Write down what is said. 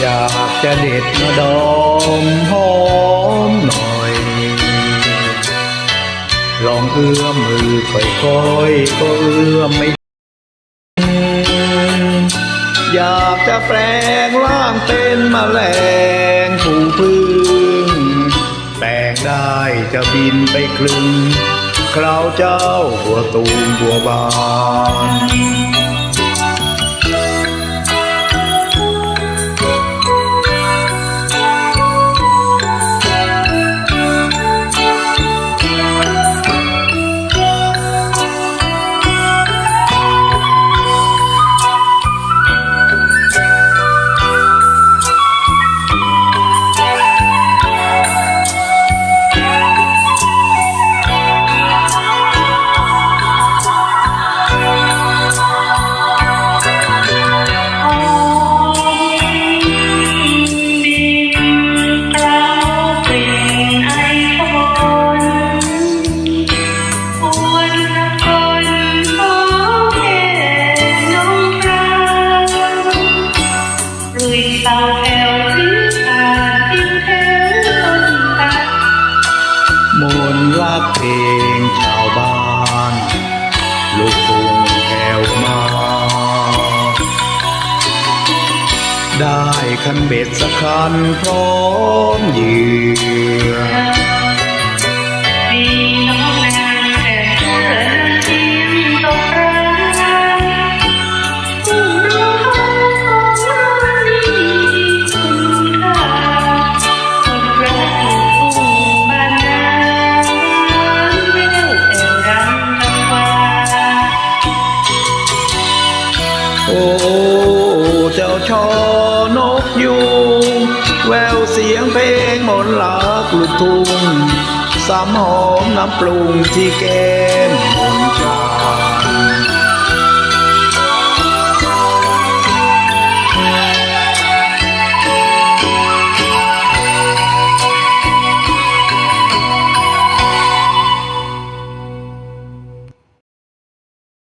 อยากจะเด็ดมาดมหอมหน่อย ลองเอื้อมมือค่อยๆก็เอื้อมไม่ อยากจะแปลงร่างเป็นมแมลงผู้พึ่งแปลงได้จะบินไปคลึงคราวเจ้าหัวตูมบัวบาน มนต์รักเพลงชาวบ้านลูกทุ่งแถวมา ได้คันเบ็ดสักคันพร้อมเหยื่อ โอ้เจ้าชอนกยูงแววเสียงเพลงมนลักลุกทุ่งสามหอมน้ำปรุงที่แก้มมนจาน